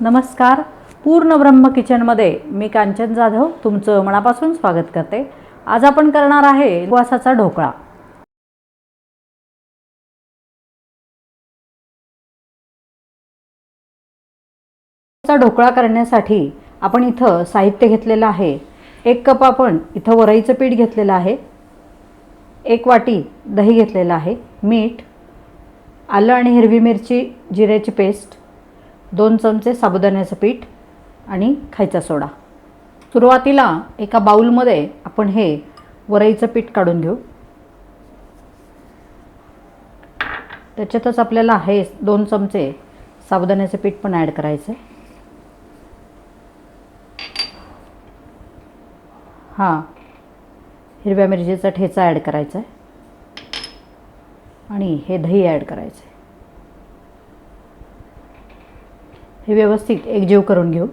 नमस्कार. पूर्ण ब्रह्म किचनमध्ये मी कांचन जाधव तुमचं मनापासून स्वागत करते. आज आपण करणार आहे उपवासाचा ढोकळा. ढोकळा करण्यासाठी आपण इथं साहित्य घेतलेलं आहे. एक कप आपण इथं वरईचं पीठ घेतलेलं आहे. एक वाटी दही घेतलेलं आहे. मीठ आलं आणि हिरवी मिरची जिऱ्याची पेस्ट दोन चमचे साबुदाण्याचं पीठ आणि खायचा सोडा. सुरुवातीला एका बाऊलमध्ये आपण हे वरईचं पीठ काढून घेऊ. त्याच्यातच आपल्याला हे दोन चमचे साबुदाण्याचं पीठ पण ॲड करायचं आहे. हां हिरव्या मिरचीचा ठेचा ॲड करायचा आहे. आणि हे दही ॲड करायचं आहे. हे व्यवस्थित एकजीव करून घेऊ.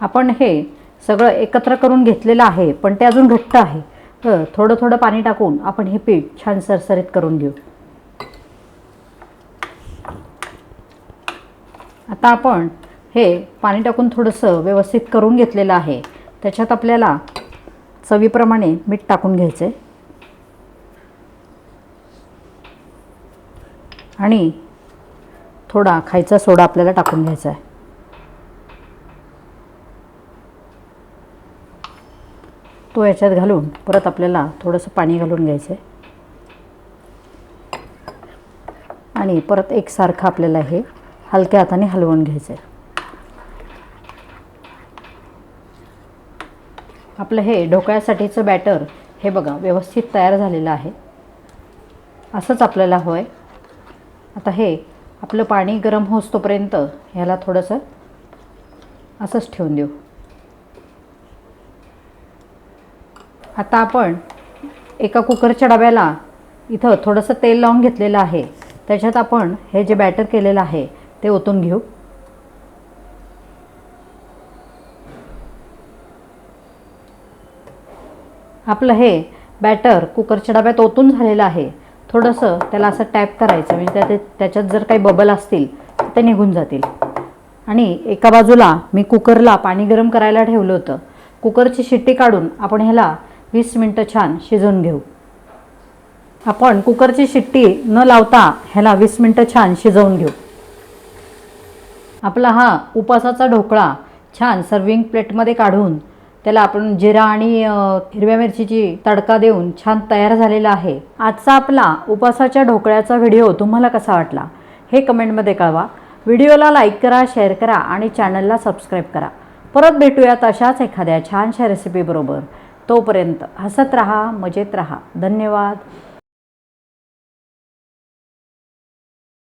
आपण हे सगळं एकत्र करून घेतलेलं आहे पण ते अजून घट्ट आहे. तर थोडं थोडं पाणी टाकून आपण हे पीठ छान सरसरीत करून घेऊ. आता आपण हे पाणी टाकून थोडंसं व्यवस्थित करून घेतलेलं आहे. त्याच्यात आपल्याला चवीप्रमाणे मीठ टाकून घ्यायचं आहे आणि थोडा खायचा सोडा आपल्याला टाकून घ्यायचा आहे. तो याच्यात घालून परत आपल्याला थोडंसं पाणी घालून घ्यायचं आहे. आणि परत एकसारखं आपल्याला हे हलक्या हाताने हलवून घ्यायचं आहे. आपलं हे ढोकळ्यासाठीचं बॅटर हे बघा व्यवस्थित तयार झालेलं आहे. असंच आपल्याला हवं आहे आता हे आपलं पाणी गरम होस्तोपर्यंत ह्याला थोडंसं असंच ठेवून देऊ. आता आपण एका कुकरच्या डब्याला इथं थोडंसं तेल लावून घेतलेलं आहे. त्याच्यात आपण हे जे बॅटर केलेलं आहे ते ओतून घेऊ. आपलं हे बॅटर कुकरच्या डब्यात ओतून झालेलं आहे. थोडंसं त्याला असं टॅप करायचं. म्हणजे त्या त्याच्यात जर काही बबल असतील तर ते निघून जातील. आणि एका बाजूला मी कुकरला पाणी गरम करायला ठेवलं होतं. कुकरची शिट्टी काढून आपण ह्याला वीस मिनटं छान शिजवून घेऊ. आपण कुकरची शिट्टी न लावता ह्याला वीस मिनटं छान शिजवून घेऊ. आपला हा उपासाचा ढोकळा छान सर्विंग प्लेटमध्ये काढून त्याला आपण जिरा आणि हिरव्या मिरचीची तडका देऊन छान तयार झालेला आहे. आजचा आपला उपासाच्या ढोकळ्याचा व्हिडिओ तुम्हाला कसा वाटला हे कमेंटमध्ये कळवा. व्हिडिओला लाईक करा शेअर करा आणि चॅनलला सबस्क्राईब करा. परत भेटूयात अशाच एखाद्या छानशा रेसिपीबरोबर तोपर्यंत हसत राहा मजेत राहा. धन्यवाद.